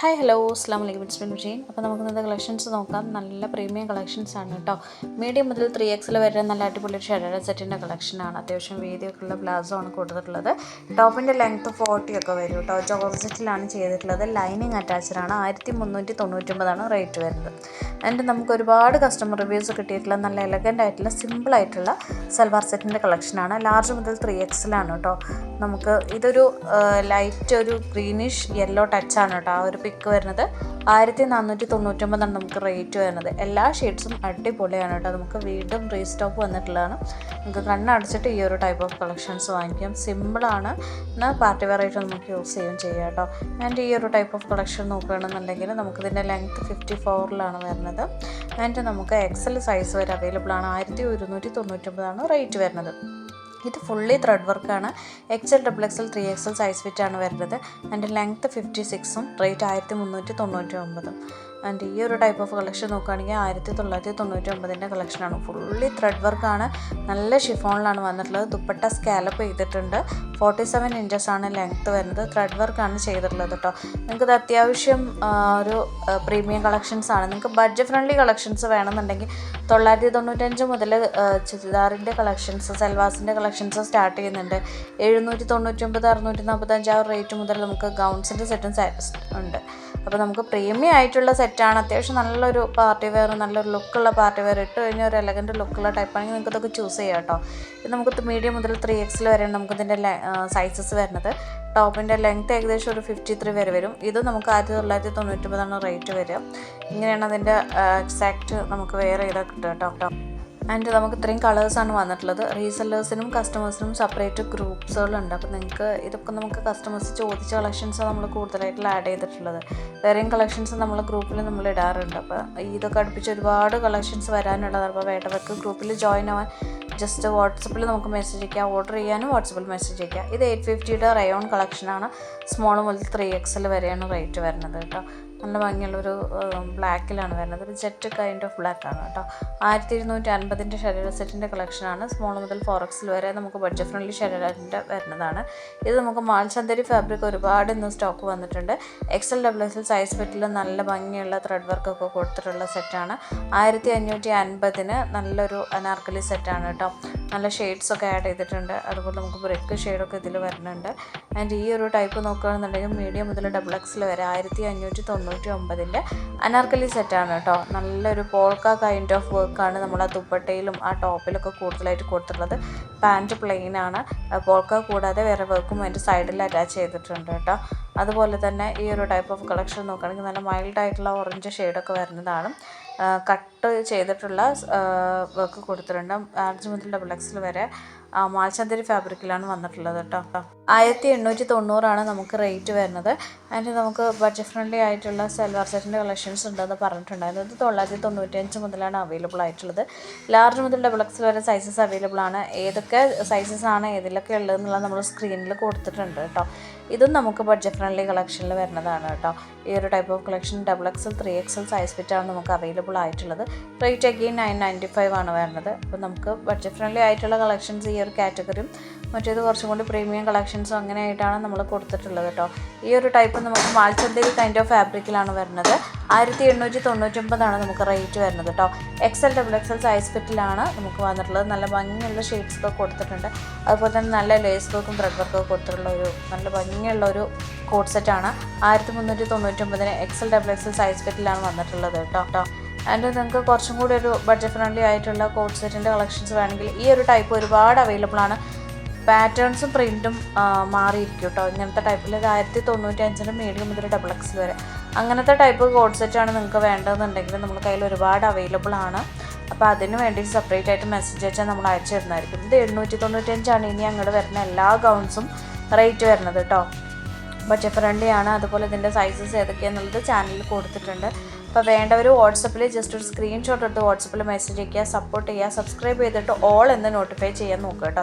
Hi hello അസ്ലാം വലൈക്കും it's been Vijayan അപ്പോൾ നമുക്ക് ഇന്നത്തെ കളക്ഷൻസ് നോക്കാം. നല്ല പ്രീമിയം കളക്ഷൻസ് ആണ് കേട്ടോ മീഡിയം മുതൽ ത്രീ എക്സിൽ വരെ നല്ല അടിപൊളി ഷെഡ സെറ്റിന്റെ കളക്ഷനാണ് അത്യാവശ്യം വീതിയൊക്കെ ഉള്ള ആണ് കൊടുത്തിട്ടുള്ളത്. ടോപ്പിന്റെ ലെങ്ത്ത് ഫോർട്ടി ഒക്കെ വരും കേട്ടോ ജോർജറ്റിലാണ് ചെയ്തിട്ടുള്ളത്. ലൈനിങ് അറ്റാച്ച്ഡ് ആണ്. ആയിരത്തി മുന്നൂറ്റി തൊണ്ണൂറ്റൊമ്പതാണ് റേറ്റ് വരുന്നത്. അതിന്റെ നമുക്ക് ഒരുപാട് കസ്റ്റമർ റിവ്യൂസ് കിട്ടിയിട്ടുള്ള നല്ല എലഗന്റ് ആയിട്ടുള്ള സിമ്പിൾ ആയിട്ടുള്ള സൽവാർ സെറ്റിന്റെ കളക്ഷനാണ് ലാർജ് മുതൽ ത്രീ എക്സിലാണ് കേട്ടോ നമുക്ക് ഇതൊരു ലൈറ്റ് ഒരു ഗ്രീനിഷ് യെല്ലോ ടച്ചാണ് കേട്ടോ ആ ഒരു പിക്ക് വരുന്നത്. ആയിരത്തി നാനൂറ്റി തൊണ്ണൂറ്റൊമ്പതാണ് നമുക്ക് റേറ്റ് വരുന്നത്. എല്ലാ ഷെയ്ഡ്സും അടിപൊളിയാണ് കേട്ടോ. നമുക്ക് വീണ്ടും റീസ്റ്റോക്ക് വന്നിട്ടുള്ളതാണ്. നമുക്ക് കണ്ണടച്ചിട്ട് ഈ ഒരു ടൈപ്പ് ഓഫ് കളക്ഷൻസ് വാങ്ങിക്കാം. സിമ്പിളാണ് എന്നാൽ പാർട്ടി ആയിട്ട് നമുക്ക് യൂസ് ചെയ്യുകയും ചെയ്യാം കേട്ടോ. ആൻഡ് ഈ ഒരു ടൈപ്പ് ഓഫ് കളക്ഷൻ നോക്കുകയാണെന്നുണ്ടെങ്കിൽ നമുക്കിതിന്റെ ലെങ്ത്ത് ഫിഫ്റ്റി ഫോറിലാണ് വരുന്നത്. ആൻഡ് നമുക്ക് എക്സൽ സൈസ് വരെ അവൈലബിൾ ആണ്. ആയിരത്തി ഒരുന്നൂറ്റി തൊണ്ണൂറ്റൊമ്പതാണ് റേറ്റ് വരുന്നത്. ഇത് ഫുള്ളി ത്രെഡ് വർക്കാണ് XL double XL three XL size fit ആണ് വരുന്നത് അതിന്റെ ലെങ്ത്ത് ഫിഫ്റ്റി സിക്സും റേറ്റ് ആയിരത്തി മുന്നൂറ്റി തൊണ്ണൂറ്റി ഒമ്പതും ആൻഡ് ഈ ഒരു ടൈപ്പ് ഓഫ് കളക്ഷൻ നോക്കുകയാണെങ്കിൽ ആയിരത്തി തൊള്ളായിരത്തി തൊണ്ണൂറ്റി ഒമ്പതിന്റെ കളക്ഷനാണ് ഫുള്ളി ത്രെഡ് വർക്കാണ് നല്ല ഷിഫോണിലാണ് വന്നിട്ടുള്ളത്. ദുപ്പട്ട സ്കാലപ്പ് ചെയ്തിട്ടുണ്ട്. ഫോർട്ടി സെവൻ ആണ് ലെങ്ത്ത് വരുന്നത്. ത്രെഡ് വർക്കാണ് ചെയ്തിട്ടുള്ളത് കേട്ടോ നിങ്ങൾക്കിത് അത്യാവശ്യം ഒരു പ്രീമിയം കളക്ഷൻസ് ആണ്. നിങ്ങൾക്ക് ബഡ്ജറ്റ് ഫ്രണ്ട്ലി കളക്ഷൻസ് വേണമെന്നുണ്ടെങ്കിൽ തൊള്ളായിരത്തി തൊണ്ണൂറ്റഞ്ച് മുതൽ ചുരിദാറിന്റെ കളക്ഷൻസ് സെൽവാസിന്റെ സ്റ്റാർട്ട് ചെയ്യുന്നുണ്ട്. എഴുന്നൂറ്റി തൊണ്ണൂറ്റൊമ്പത് അറുന്നൂറ്റി നാൽപ്പത്തഞ്ച് ആ റേറ്റ് മുതൽ നമുക്ക് ഗൗൺസിന്റെ സെറ്റും ഉണ്ട്. അപ്പോൾ നമുക്ക് പ്രീമിയം ആയിട്ടുള്ള സെറ്റാണ് അത്യാവശ്യം നല്ലൊരു പാർട്ടി വെയർ നല്ലൊരു ലുക്കുള്ള പാർട്ടി വെയർ ഇട്ട് കഴിഞ്ഞാൽ ഒരു എലഗന്റ് ലുക്കുള്ള ടൈപ്പാണെങ്കിൽ നിങ്ങൾക്ക് ഇതൊക്കെ ചൂസ് ചെയ്യാം കേട്ടോ. ഇത് നമുക്ക് മീഡിയം മുതൽ ത്രീ എക്സിൽ വരെയാണ് നമുക്ക് ഇതിന്റെ സൈസസ് വരുന്നത്. ടോപ്പിന്റെ ലെങ്ത് ഏകദേശം ഒരു ഫിഫ്റ്റി ത്രീ വരെ വരും. ഇത് നമുക്ക് ആയിരത്തി തൊള്ളായിരത്തി തൊണ്ണൂറ്റൊമ്പതാണ് റേറ്റ് വരിക. ഇങ്ങനെയാണ് അതിന്റെ എക്സാക്റ്റ് നമുക്ക് വെയർ ചെയ്താൽ കിട്ടുക കേട്ടോ. ആൻഡ് നമുക്ക് ഇത്രയും കളേഴ്സാണ് വന്നിട്ടുള്ളത്. റീസെല്ലേഴ്സിനും കസ്റ്റമേഴ്സിനും സെപ്പറേറ്റ് ഗ്രൂപ്പ്സുകളുണ്ട് അപ്പോൾ നിങ്ങൾക്ക് ഇതൊക്കെ നമുക്ക് കസ്റ്റമേഴ്സ് ചോദിച്ച കളക്ഷൻസ് നമ്മൾ കൂടുതലായിട്ട് ആഡ് ചെയ്തിട്ടുള്ളത്. വേറെയും കളക്ഷൻസ് നമ്മൾ ഗ്രൂപ്പിൽ നമ്മൾ ഇടാറുണ്ട്. അപ്പോൾ ഇതൊക്കെ അടുപ്പിച്ച് ഒരുപാട് കളക്ഷൻസ് വരാനുള്ളതാണ് അപ്പോൾ വേണ്ടവർക്ക് ഗ്രൂപ്പിൽ ജോയിൻ ആവാൻ ജസ്റ്റ് വാട്സപ്പിൽ നമുക്ക് മെസ്സേജ് അയക്കാം. ഓർഡർ ചെയ്യാനും വാട്സപ്പിൽ മെസ്സേജ് അയക്കാം. ഇത് എയ്റ്റ് ഫിഫ്റ്റിയുടെ റയോൺ കളക്ഷനാണ് സ്മോൾ മുതൽ ത്രീ എക്സൽ വരെയാണ് റേറ്റ് വരുന്നത് കേട്ടോ. നല്ല ഭംഗിയുള്ളൊരു ബ്ലാക്കിലാണ് വരുന്നത്. ഒരു ജെറ്റ് കൈൻഡ് ഓഫ് ബ്ലാക്ക് ആണ് കേട്ടോ. ആയിരത്തി ഇരുന്നൂറ്റി അൻപതിന്റെ ശരീര സെറ്റിന്റെ കളക്ഷനാണ് സ്മോൾ മുതൽ ഫോർ എക്സിൽ വരെ നമുക്ക് ബഡ്ജറ്റ് ഫ്രണ്ട്ലി ശരീരത്തിന്റെ വരുന്നതാണ്. ഇത് നമുക്ക് മാൽചന്തരി ഫാബ്രിക് ഒരുപാട് ഇന്ന് സ്റ്റോക്ക് വന്നിട്ടുണ്ട്. എക്സൽ ഡബിൾ എക്സൽ സൈസ് ഫിറ്റിൽ നല്ല ഭംഗിയുള്ള ത്രെഡ് വർക്കൊക്കെ കൊടുത്തിട്ടുള്ള സെറ്റാണ് ആയിരത്തി അഞ്ഞൂറ്റി അൻപതിന് നല്ലൊരു അനാർക്കലി സെറ്റാണ് കേട്ടോ. നല്ല ഷെയ്ഡ്സ് ഒക്കെ ആഡ് ചെയ്തിട്ടുണ്ട്. അതുപോലെ നമുക്ക് ബ്രിക്ക് ഷെയ്ഡൊക്കെ ഇതിൽ വരുന്നുണ്ട്. ആൻഡ് ഈ ഒരു ടൈപ്പ് നോക്കുകയാണെന്നുണ്ടെങ്കിൽ മീഡിയം മുതൽ ഡബിൾ എക്സിൽ വരെ ആയിരത്തി അഞ്ഞൂറ്റി തൊണ്ണൂറ്റി ഒമ്പതിന്റെ അനാർക്കലി സെറ്റാണ് കേട്ടോ നല്ലൊരു പോൾക്ക കൈൻഡ് ഓഫ് വർക്കാണ് നമ്മൾ ആ ദുപ്പട്ടയിലും ആ ടോപ്പിലൊക്കെ കൂടുതലായിട്ട് കൊടുത്തിട്ടുള്ളത്. പാന്റ് പ്ലെയിൻ ആണ്. പോൾക്ക കൂടാതെ വേറെ വർക്കും അതിന്റെ സൈഡിൽ അറ്റാച്ച് ചെയ്തിട്ടുണ്ട് കേട്ടോ അതുപോലെ തന്നെ ഈ ഒരു ടൈപ്പ് ഓഫ് കളക്ഷൻ നോക്കുകയാണെങ്കിൽ നല്ല മൈൽഡ് ആയിട്ടുള്ള ഓറഞ്ച് ഷെയ്ഡൊക്കെ വരുന്നതാണ്. കട്ട് ചെയ്തിട്ടുള്ള വർക്ക് കൊടുത്തിട്ടുണ്ട്. ആർജ് മുതൽ ഡബിൾ വരെ മാൽച്ചന്തരി ഫാബ്രിക്കിലാണ് വന്നിട്ടുള്ളത് കേട്ടോ. ആയിരത്തി എണ്ണൂറ്റി തൊണ്ണൂറാണ് നമുക്ക് റേറ്റ് വരുന്നത്. അതിന് നമുക്ക് ബഡ്ജറ്റ് ഫ്രണ്ട്ലി ആയിട്ടുള്ള സെൽവാർ സെറ്റിന്റെ കളക്ഷൻസ് ഉണ്ടെന്ന് പറഞ്ഞിട്ടുണ്ടായിരുന്നു. ഇത് തൊള്ളായിരത്തി തൊണ്ണൂറ്റഞ്ച് മുതലാണ് അവൈലബിൾ ആയിട്ടുള്ളത്. ലാർജ് മുതൽ ഡബിൾ എക്സ് വരെ സൈസസ് അവൈലബിൾ ആണ്. ഏതൊക്കെ സൈസസ് ആണ് ഏതിലൊക്കെ ഉള്ളതെന്നുള്ളത് നമ്മൾ സ്ക്രീനിൽ കൊടുത്തിട്ടുണ്ട് കേട്ടോ. ഇതും നമുക്ക് ബഡ്ജറ്റ് ഫ്രണ്ട്ലി കളക്ഷനിൽ വരുന്നതാണ് കേട്ടോ. ഈ ഒരു type of collection double XL three XL size ഫിറ്റാണ് നമുക്ക് അവൈലബിൾ ആയിട്ടുള്ളത്. Rate again nine ninety five ആണ് വരുന്നത്. അപ്പോൾ നമുക്ക് ബഡ്ജറ്റ് ഫ്രണ്ട്ലി ആയിട്ടുള്ള കളക്ഷൻസ് ഈ ഒരു കാറ്റഗറിയും മറ്റേത് കുറച്ചും കൂടി പ്രീമിയം കളക്ഷൻസും അങ്ങനെയായിട്ടാണ് നമ്മൾ കൊടുത്തിട്ടുള്ളത് കേട്ടോ. ഈ ഒരു ടൈപ്പ് നമുക്ക് മാൽച്ചന്തേരി കൈൻഡ് ഓഫ് ഫാബ്രിക്കിലാണ് വരുന്നത്. ആയിരത്തി എണ്ണൂറ്റി തൊണ്ണൂറ്റൊമ്പതാണ് നമുക്ക് റേറ്റ് വരുന്നത് കേട്ടോ. എക്സൽ ഡബിൾ എക്സൽ സൈസ് ഫിറ്റിലാണ് നമുക്ക് വന്നിട്ടുള്ളത്. നല്ല ഭംഗിയുള്ള ഷെയ്ഡ്സൊക്കെ കൊടുത്തിട്ടുണ്ട്. അതുപോലെ തന്നെ നല്ല ലേസ് വർക്കും ത്രെഡ് വർക്കും കൊടുത്തിട്ടുള്ള ഒരു നല്ല ഭംഗിയുള്ള ഒരു കോഡ് സെറ്റാണ് ആയിരത്തി മുന്നൂറ്റി തൊണ്ണൂറ്റൊമ്പതിന് എക്സൽ ഡബിൾ എക്സൽ സൈസ് ഫിറ്റിലാണ് വന്നിട്ടുള്ളത് കേട്ടോ. കേട്ടോ ആൻഡ് നിങ്ങൾക്ക് കുറച്ചും കൂടി ഒരു ബഡ്ജറ്റ് ഫ്രണ്ട്ലി ആയിട്ടുള്ള കോഡ് സെറ്റിന്റെ കളക്ഷൻസ് വേണമെങ്കിൽ ഈ ഒരു ടൈപ്പ് ഒരുപാട് അവൈലബിൾ ആണ്. പാറ്റേൺസും പ്രിന്റും മാറിയിരിക്കും കേട്ടോ ഇങ്ങനത്തെ ടൈപ്പിൽ ആയിരത്തി തൊണ്ണൂറ്റി അഞ്ചിന്റെ മീഡിയം മുതൽ ഡബിൾ എക്സ് വരെ. അങ്ങനത്തെ ടൈപ്പ് കോഡ് സെറ്റാണ് നിങ്ങൾക്ക് വേണ്ടതെന്നുണ്ടെങ്കിൽ നമ്മുടെ കയ്യിൽ ഒരുപാട് അവൈലബിൾ ആണ്. അപ്പോൾ അതിന് വേണ്ടി സെപ്പറേറ്റ് ആയിട്ട് മെസ്സേജ് അയച്ചാൽ നമ്മൾ അയച്ചു തരുന്നതായിരിക്കും. ഇത് എണ്ണൂറ്റി തൊണ്ണൂറ്റഞ്ചാണ് ഇനി അങ്ങോട്ട് വരുന്ന എല്ലാ ഗൗൺസും റേറ്റ് വരുന്നത് കേട്ടോ ബഡ്ജറ്റ് ഫ്രണ്ട്ലിയാണ് അതുപോലെ ഇതിന്റെ സൈസസ് ഏതൊക്കെയാണെന്നുള്ളത് ചാനലിൽ കൊടുത്തിട്ടുണ്ട്. അപ്പോൾ വേണ്ടവർ വാട്സപ്പിൽ ജസ്റ്റ് ഒരു സ്ക്രീൻഷോട്ട് എടുത്ത് വാട്സപ്പിൽ മെസ്സേജ് അയക്കുക സപ്പോർട്ട് ചെയ്യുക സബ്സ്ക്രൈബ് ചെയ്തിട്ട് ഓൾ എന്ന് നോട്ടിഫൈ ചെയ്യാൻ നോക്കുക കേട്ടോ